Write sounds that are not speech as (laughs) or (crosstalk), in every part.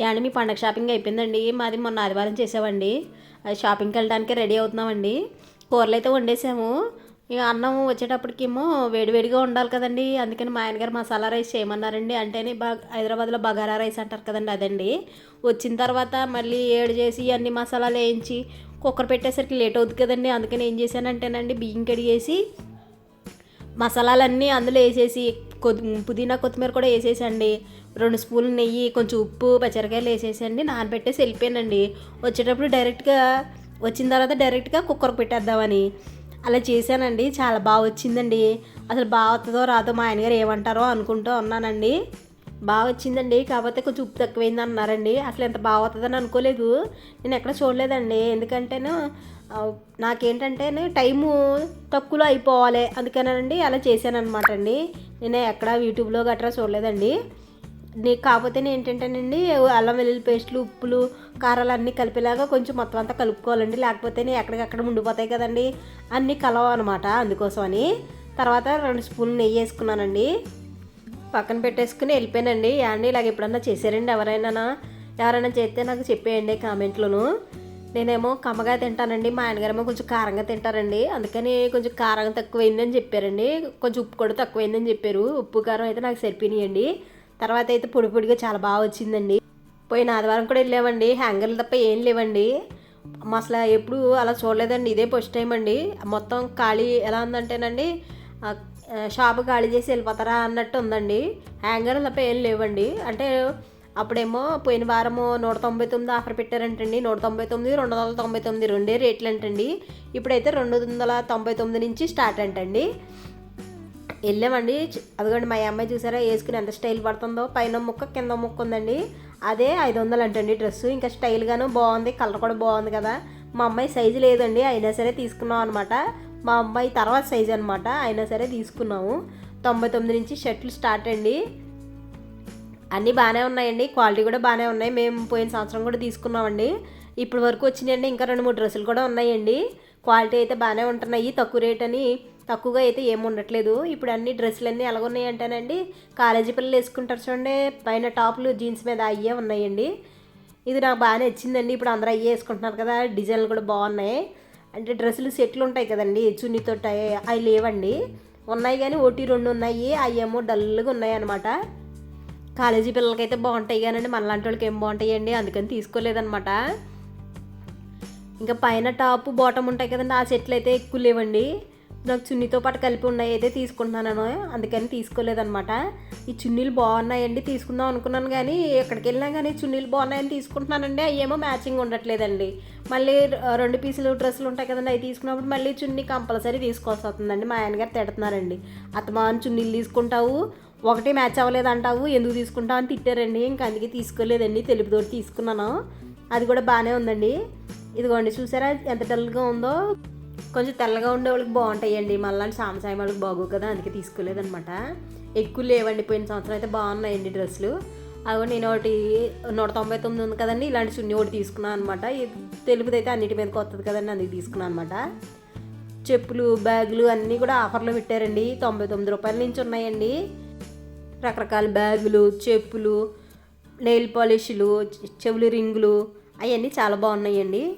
ఏమండి మీ పండగ షాపింగ్ అయిపోయిందండి. మాది మొన్న ఆదివారం చేసామండి. అది షాపింగ్కి వెళ్ళడానికి రెడీ అవుతున్నామండి. కూరలు అయితే వండేసాము. ఇక అన్నం వచ్చేటప్పటికేమో వేడివేడిగా ఉండాలి కదండి. అందుకని మా ఆయనగారు మసాలా రైస్ చేయమన్నారండి. అంటేనే బా హైదరాబాద్లో బగారా రైస్ అంటారు కదండి అదండి. వచ్చిన తర్వాత మళ్ళీ ఏడు చేసి అన్ని మసాలాలు వేయించి కుక్కర్ పెట్టేసరికి లేట్ అవుతుంది కదండి. అందుకని ఏం చేశానంటేనండి బియ్యం కడిగేసి మసాలాలన్నీ అందులో వేసేసి కొద్ది పుదీనా కొత్తిమీర కూడా వేసేసండి. రెండు స్పూన్లు నెయ్యి కొంచెం ఉప్పు పచ్చరికాయలు వేసేసండి నానబెట్టేసి వెళ్ళిపోయానండి. వచ్చేటప్పుడు డైరెక్ట్గా వచ్చిన తర్వాత డైరెక్ట్గా కుక్కర్ పెట్టేద్దామని. అలా చేశానండి. చాలా బాగా వచ్చిందండి. అసలు బాగా వస్తుందో రాదో మా ఆయనగారు ఏమంటారో అనుకుంటూ ఉన్నానండి. బాగా వచ్చిందండి. కాకపోతే కొంచెం ఉప్పు తక్కువైంది అన్నారండి. అసలు ఎంత బాగా వస్తుందని అనుకోలేదు. నేను ఎక్కడ చూడలేదండి. ఎందుకంటేను నాకేంటంటే టైము తక్కువలో అయిపోవాలి. అందుకనండి అలా చేశాను అనమాట అండి. నేను ఎక్కడ యూట్యూబ్లో గట్రా చూడలేదండి. నీకు కాకపోతే ఏంటంటేనండి అల్లం వెల్లుల్లి పేస్ట్లు ఉప్పులు కారాలు అన్నీ కలిపేలాగా కొంచెం మొత్తం అంతా కలుపుకోవాలండి. లేకపోతే నేను ఎక్కడికక్కడ ఉండిపోతాయి కదండి. అన్నీ కలవ అనమాట అందుకోసమని. తర్వాత రెండు స్పూన్లు నెయ్యి వేసుకున్నానండి. పక్కన పెట్టేసుకుని వెళ్ళిపోయానండి. యాండి ఇలాగ ఎప్పుడన్నా చేశారండి ఎవరైనా ఎవరైనా చేస్తే నాకు చెప్పేయండి కామెంట్లోను. నేనేమో కమ్మగా తింటానండి. మా ఆయనగారేమో కొంచెం కారంగా తింటారండి. అందుకని కొంచెం కారం తక్కువైందని చెప్పారండి. కొంచెం ఉప్పు కూడా తక్కువైందని చెప్పారు. ఉప్పు కారం అయితే నాకు సరిపోయినాయండి. తర్వాత అయితే పొడి పొడిగా చాలా బాగా వచ్చిందండి. పోయిన ఆదివారం కూడా వెళ్ళామండి. హ్యాంగర్లు తప్ప ఏం లేవండి. అసలు ఎప్పుడు అలా చూడలేదండి. ఇదే ఫస్ట్ టైం అండి. మొత్తం ఖాళీ ఎలా ఉందంటేనండి ఆ, షాపు ఖాళీ చేసి వెళ్ళిపోతారా అన్నట్టు ఉందండి. హ్యాంగర్లు తప్ప ఏం లేవండి. అంటే అప్పుడేమో పోయిన వారము నూట తొంభై తొమ్మిది ఆఫర్ పెట్టారంటండి. నూట తొంభై తొమ్మిది రెండు వందల తొంభై తొమ్మిది రెండే రేట్లు అంటండి ఇప్పుడైతే రెండు వందల తొంభై తొమ్మిది నుంచి స్టార్ట్ అంటండి. వెళ్ళామండి. అదిగోండి మా అమ్మాయి చూసారా వేసుకుని ఎంత స్టైల్ పడుతుందో. పైన ముక్క కింద ముక్క ఉందండి. అదే ఐదు వందలు అంటండి డ్రెస్ ఇంకా స్టైల్గాను బాగుంది కలర్ కూడా బాగుంది కదా. మా అమ్మాయి సైజు లేదండి అయినా సరే తీసుకున్నాం అనమాట మా అమ్మాయి తర్వాత సైజు అనమాట అయినా సరే తీసుకున్నాము. తొంభై తొమ్మిది నుంచి షర్ట్లు స్టార్ట్ అండి. అన్నీ బాగానే ఉన్నాయండి క్వాలిటీ కూడా బాగానే ఉన్నాయి. మేము పోయిన సంవత్సరం కూడా తీసుకున్నామండి. ఇప్పటి వరకు వచ్చినాయండి ఇంకా రెండు మూడు డ్రెస్సులు కూడా ఉన్నాయండి. క్వాలిటీ అయితే బాగానే ఉంటున్నాయి తక్కువ రేట్ అని. తక్కువగా అయితే ఏమి ఉండట్లేదు. ఇప్పుడు అన్ని డ్రెస్సులు అన్నీ ఎలాగున్నాయి అంటేనండి కాలేజీ పిల్లలు వేసుకుంటారు చూడండి పైన టాపులు జీన్స్ మీద అయ్యే ఉన్నాయండి. ఇది నాకు బాగా నచ్చిందండి. ఇప్పుడు అందరూ అయ్యే వేసుకుంటున్నారు కదా డిజైన్లు కూడా బాగున్నాయి. అంటే డ్రెస్సులు సెట్లు ఉంటాయి కదండి చున్నీతో అవి లేవండి. ఉన్నాయి కానీ ఒకటి రెండు ఉన్నాయి అవి ఏమో డల్గా ఉన్నాయి అనమాట కాలేజీ పిల్లలకైతే బాగుంటాయి కానండి మనలాంటి వాళ్ళకి ఏం బాగుంటాయండి అందుకని తీసుకోలేదనమాట ఇంకా పైన టాప్ బాటమ్ ఉంటాయి కదండి ఆ సెట్లు అయితే ఎక్కువ లేవండి. నాకు చున్నీతో పాటు కలిపి ఉన్నాయి అయితే తీసుకుంటున్నాను అందుకని తీసుకోలేదనమాట ఈ చున్నీలు బాగున్నాయండి తీసుకుందాం అనుకున్నాను కానీ ఎక్కడికి వెళ్ళినా కానీ చున్నీలు బాగున్నాయని తీసుకుంటున్నానండి అవి ఏమో మ్యాచింగ్ ఉండట్లేదండి. మళ్ళీ రెండు పీసులు డ్రెస్సులు ఉంటాయి కదండి అవి తీసుకున్నప్పుడు మళ్ళీ చున్నీ కంపల్సరీ తీసుకోవాల్సి వస్తుందండి. మా ఆయనగారు తిడుతున్నారండి అత్తమాన్ చున్నీలు తీసుకుంటావు ఒకటి మ్యాచ్ అవ్వలేదు అంటావు ఎందుకు తీసుకుంటావు అని తిట్టారండి. ఇంకా అందుకే తీసుకోలేదండి తెలుపుతోటి తీసుకున్నాను. అది కూడా బాగానే ఉందండి. ఇదిగోండి చూసారా ఎంత డల్గా ఉందో? కొంచెం తెల్లగా ఉండే వాళ్ళకి బాగుంటాయండి. మళ్ళీ సాంసాయం వాళ్ళకి బాగు కదా అందుకే తీసుకోలేదనమాట ఎక్కువ లేవండి. పోయిన సంవత్సరం అయితే బాగున్నాయండి డ్రెస్సులు. అవి నేను ఒకటి నూట తొంభై తొమ్మిది ఉంది కదండి ఇలాంటి చున్నీ ఒకటి తీసుకున్నాను అనమాట తెలుపుదైతే అన్నిటి మీదకి వస్తుంది కదండి అందుకు తీసుకున్నాను అనమాట చెప్పులు బ్యాగులు అన్నీ కూడా ఆఫర్లో పెట్టారండి. తొంభై తొమ్మిది రూపాయల నుంచి ఉన్నాయండి. రకరకాల బ్యాగులు చెప్పులు నెయిల్ పాలిష్లు చెవులు రింగులు అవన్నీ చాలా బాగున్నాయండి.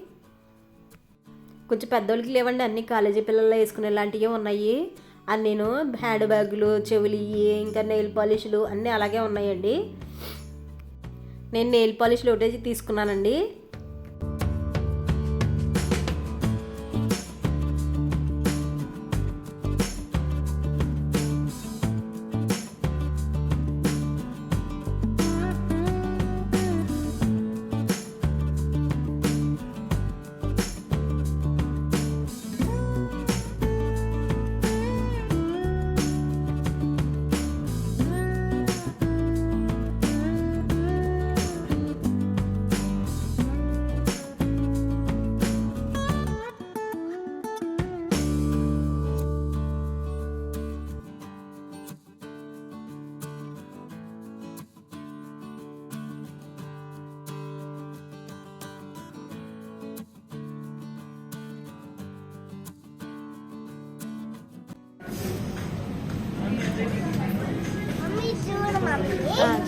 కొంచెం పెద్దోళ్ళకి లేవండి అన్ని కాలేజీ పిల్లలు వేసుకునే లాంటివి ఉన్నాయి. అది నేను హ్యాండ్ బ్యాగులు చెవులు ఇంకా నెయిల్ పాలిష్లు అన్నీ అలాగే ఉన్నాయండి. నేను నెయిల్ పాలిష్లు ఒకటే తీసుకున్నానండి.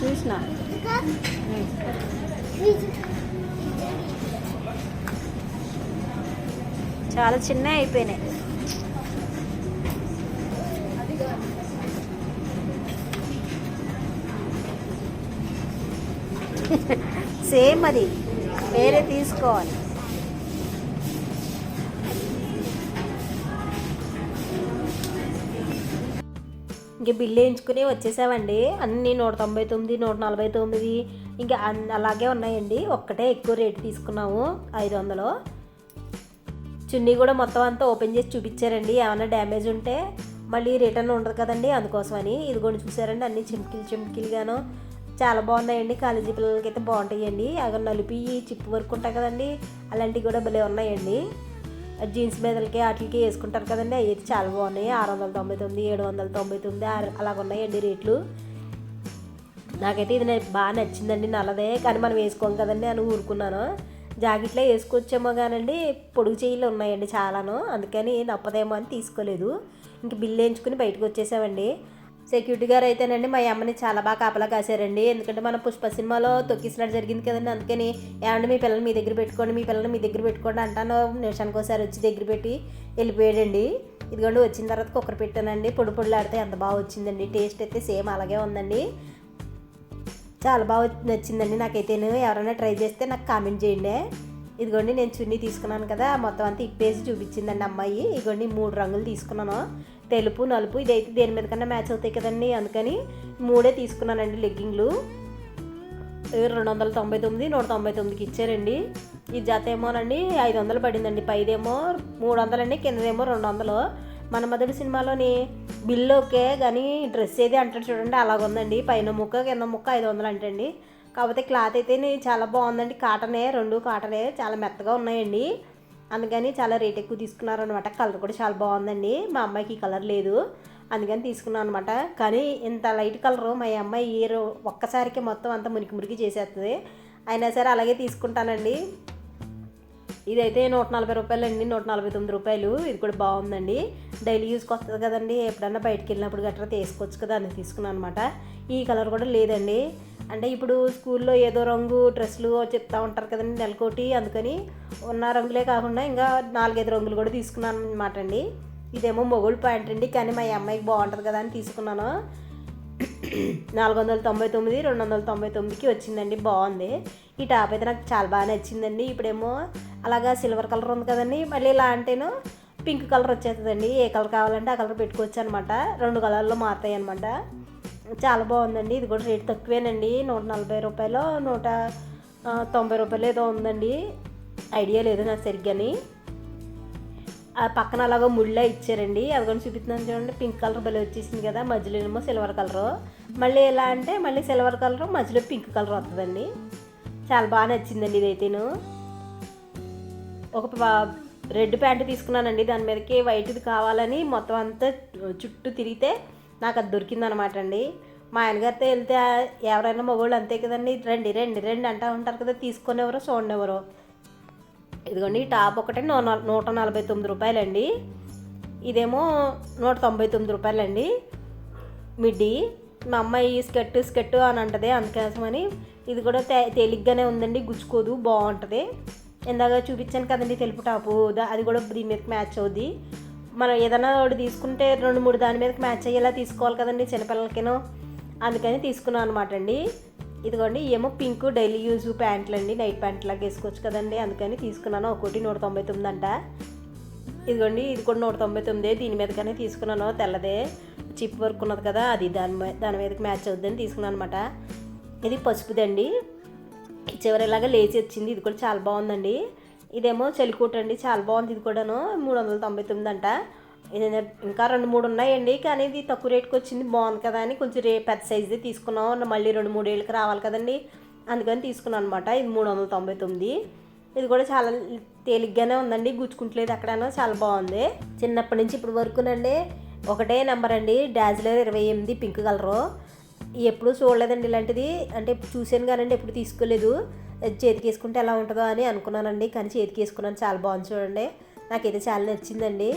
చూసిన. చాలా చిన్న అయిపోయినాయి. (laughs) సేమ్ అది. వేరే తీసుకోవాలి. ఇంక బిల్లు వేయించుకుని వచ్చేసామండి అన్నీ నూట తొంభై తొమ్మిది నూట నలభై తొమ్మిది ఇంకా అలాగే ఉన్నాయండి. ఒక్కటే ఎక్కువ రేటు తీసుకున్నాము ఐదు వందలు. చున్నీ కూడా మొత్తం అంతా ఓపెన్ చేసి చూపించారండి. ఏమైనా డ్యామేజ్ ఉంటే మళ్ళీ రిటర్న్ ఉండదు కదండి అందుకోసమని. ఇది కూడా చూసారండి అన్ని చిమ్కిలు చిమ్కిలుగాను. చాలా బాగున్నాయండి. కాలేజీ పిల్లలకి అయితే బాగుంటాయండి. అగ నలిపి చిప్పు వర్క్ ఉంటాయి కదండి. అలాంటివి కూడా భలే ఉన్నాయండి. జీన్స్ మీదలకి వాటికి వేసుకుంటారు కదండి. అవి అయితే చాలా బాగున్నాయి. ఆరు వందల తొంభై తొమ్మిది ఏడు వందల తొంభై తొమ్మిది అలాగ ఉన్నాయండి రేట్లు. నాకైతే ఇది నాకు బాగా నచ్చిందండి. నల్లదే కానీ మనం వేసుకోం కదండి అని ఊరుకున్నాను. జాకెట్లో వేసుకొచ్చేమో కానండి పొడుగు చేయలు ఉన్నాయండి చాలాను. అందుకని నప్పదేమో అని తీసుకోలేదు. ఇంక బిల్లు వేయించుకుని బయటకు వచ్చేసామండి. సెక్యూరిటీ గారు అయితేనండి మా అమ్మని చాలా బాగా కాపలా కాశారండి. ఎందుకంటే మన పుష్ప సినిమాలో తొక్కిసినట్టు జరిగింది కదండి. అందుకని ఏమంటే మీ పిల్లల్ని మీ దగ్గర పెట్టుకోండి మీ పిల్లల్ని మీ దగ్గర పెట్టుకోండి అంటాను. నిమిషానికి ఒకసారి వచ్చి దగ్గర పెట్టి వెళ్ళిపోయాడండి. ఇదిగోండి వచ్చిన తర్వాత కుక్కర్ పెట్టానండి. పొడి పొడిలాడితే ఎంత బాగా వచ్చిందండి. టేస్ట్ అయితే సేమ్ అలాగే ఉందండి. చాలా బాగా నచ్చిందండి నాకైతేను. ఎవరైనా ట్రై చేస్తే నాకు కామెంట్ చేయండి. ఇదిగోండి నేను చున్నీ తీసుకున్నాను కదా. మొత్తం అంతా ఇప్పేసి చూపించిందండి అమ్మాయి. ఇదిగోండి మూడు రంగులు తీసుకున్నాను. తెలుపు నలుపు ఇదైతే దేని మీద కన్నా మ్యాచ్ అవుతాయి కదండి. అందుకని మూడే తీసుకున్నానండి లెగ్గింగ్లు. రెండు వందల తొంభై తొమ్మిది నూట తొంభై తొమ్మిదికి ఇచ్చారండి. ఈ జత ఏమోనండి ఐదు వందలు పడిందండి. పైదేమో మూడు వందలండి కిందదేమో రెండు వందలు మన మొదటి సినిమాలోని బిల్లు ఓకే కానీ డ్రెస్ ఏది అంటాడు చూడండి అలాగ ఉందండి పైన ముక్క కింద ముక్క ఐదు వందలు అంటండి కాకపోతే క్లాత్ అయితే చాలా బాగుందండి. కాటనే రెండు కాటనే చాలా మెత్తగా ఉన్నాయండి. అందుకని చాలా రేట్ ఎక్కువ తీసుకున్నారు అనమాట కలర్ కూడా చాలా బాగుందండి. మా అమ్మాయికి కలర్ లేదు. అందుకని తీసుకున్నాను అనమాట కానీ ఇంత లైట్ కలరు మా అమ్మాయి ఈ రో- ఒక్కసారికి మొత్తం అంతా మురికి మురికి చేసేస్తుంది అయినా సరే అలాగే తీసుకుంటానండి. ఇదైతే నూట నలభై రూపాయలు అండి నూట నలభై తొమ్మిది రూపాయలు. ఇది కూడా బాగుందండి. డైలీ యూస్కి వస్తుంది కదండి ఎప్పుడన్నా బయటకు వెళ్ళినప్పుడు గట్రా తీసుకోవచ్చు కదా అని తీసుకున్నాను అనమాట ఈ కలర్ కూడా లేదండి. అంటే ఇప్పుడు స్కూల్లో ఏదో రంగు డ్రెస్సులు చెప్తా ఉంటారు కదండి నెలకోటి అందుకని ఉన్న రంగులే కాకుండా ఇంకా నాలుగైదు రంగులు కూడా తీసుకున్నాను అనమాట అండి. ఇదేమో మొగుడు ప్యాంట్ అండి కానీ మా అమ్మాయికి బాగుంటుంది కదా అని తీసుకున్నాను. నాలుగు వందల తొంభై తొమ్మిది రెండు వందల తొంభై తొమ్మిదికి వచ్చిందండి. బాగుంది. ఈ టాప్ అయితే నాకు చాలా బాగా నచ్చిందండి. ఇప్పుడేమో అలాగా సిల్వర్ కలర్ ఉంది కదండి. మళ్ళీ ఇలా అంటేను పింక్ కలర్ వచ్చేస్తుందండి. ఏ కలర్ కావాలంటే ఆ కలర్ పెట్టుకోవచ్చు అనమాట రెండు కలర్లో మారుతాయి అనమాట చాలా బాగుందండి. ఇది కూడా రేట్ తక్కువేనండి. నూట నలభై రూపాయలు నూట తొంభై రూపాయలు ఏదో ఉందండి. ఐడియా లేదు నాకు సరిగ్గాని. పక్కన అలాగో ముళ్ళే ఇచ్చారండి. అది కూడా చూపిస్తున్నాను చూడండి. పింక్ కలర్ భలే వచ్చేసింది కదా. మధ్యలో ఏమో సిల్వర్ కలరు. మళ్ళీ ఎలా అంటే మళ్ళీ సిల్వర్ కలర్ మధ్యలో పింక్ కలర్ వస్తుందండి. చాలా బాగా నచ్చిందండి ఇదైతేను. ఒక ప- రెడ్ ప్యాంటు తీసుకున్నానండి. దాని మీదకి వైట్ది కావాలని మొత్తం అంతా చుట్టూ తిరిగితే నాకు అది దొరికిందనమాట అండి. మా ఆయనగారితో వెళ్తే ఎవరైనా మగవాళ్ళు అంతే కదండి. రండి రండి రండి అంటూ ఉంటారు కదా. తీసుకునేవరో చూడనివ్వరు. ఇదిగోండి ఈ టాప్ ఒకటి నూ నూట నలభై తొమ్మిది రూపాయలండి. ఇదేమో నూట తొంభై తొమ్మిది రూపాయలండి. మిడ్డీ మా అమ్మాయి స్కెట్ స్కెట్ అని అంటది అందుకోసమని ఇది కూడా తే తేలిగ్గానే ఉందండి గుచ్చుకోదు బాగుంటుంది. ఇందాక చూపించాను కదండి తెలుపు టాపు అది కూడా దీని మీదకి మ్యాచ్ అవుద్ది. మనం ఏదైనా ఒకటి తీసుకుంటే రెండు మూడు దాని మీదకి మ్యాచ్ అయ్యేలా తీసుకోవాలి కదండి చిన్నపిల్లలకేనో. అందుకని తీసుకున్నాను అనమాట అండి. ఇదిగోండి ఏమో పింక్ డైలీ యూజ్ ప్యాంట్లు అండి నైట్ ప్యాంట్ లాగా వేసుకోవచ్చు కదండి అందుకని తీసుకున్నాను. ఒకటి నూట తొంభై తొమ్మిది అంట ఇదిగోండి ఇది కూడా నూట తొంభై తొమ్మిది దీని మీదకనే తీసుకున్నాను తెల్లదే. చిప్ వర్క్ ఉన్నది కదా అది దాని దాని మీదకి మ్యాచ్ అవుద్దని తీసుకున్నాను అనమాట ఇది పసుపుదండి. చివరి ఇలాగా లేచి వచ్చింది ఇది కూడా చాలా బాగుందండి. ఇదేమో చలికోట అండి చాలా బాగుంది ఇది కూడాను మూడు వందల తొంభై తొమ్మిది అంట ఇంకా రెండు మూడు ఉన్నాయండి కానీ ఇది తక్కువ రేట్కి వచ్చింది. బాగుంది కదా అని కొంచెం రే పెద్ద సైజుది తీసుకున్నాం. మళ్ళీ రెండు మూడు ఏళ్ళకి రావాలి కదండి. అందుకని తీసుకున్నాను అనమాట ఇది మూడు వందల తొంభై తొమ్మిది. ఇది కూడా చాలా తేలిగ్గానే ఉందండి. గుచ్చుకుంటలేదు అక్కడనో చాలా బాగుంది. చిన్నప్పటి నుంచి ఇప్పుడు వరకునండి ఒకటే నెంబర్ అండి. డాజిలర్ ఇరవై ఎనిమిది పింక్ కలరు. ఎప్పుడు చూడలేదండి ఇలాంటిది. అంటే చూశాను కానండి ఎప్పుడు తీసుకోలేదు. చేతికి వేసుకుంటే ఎలా ఉంటుందో అని అనుకున్నానండి. కానీ చేతికి వేసుకున్నాను. చాలా బాగుంది చూడండి. నాకైతే చాలా నచ్చిందండి.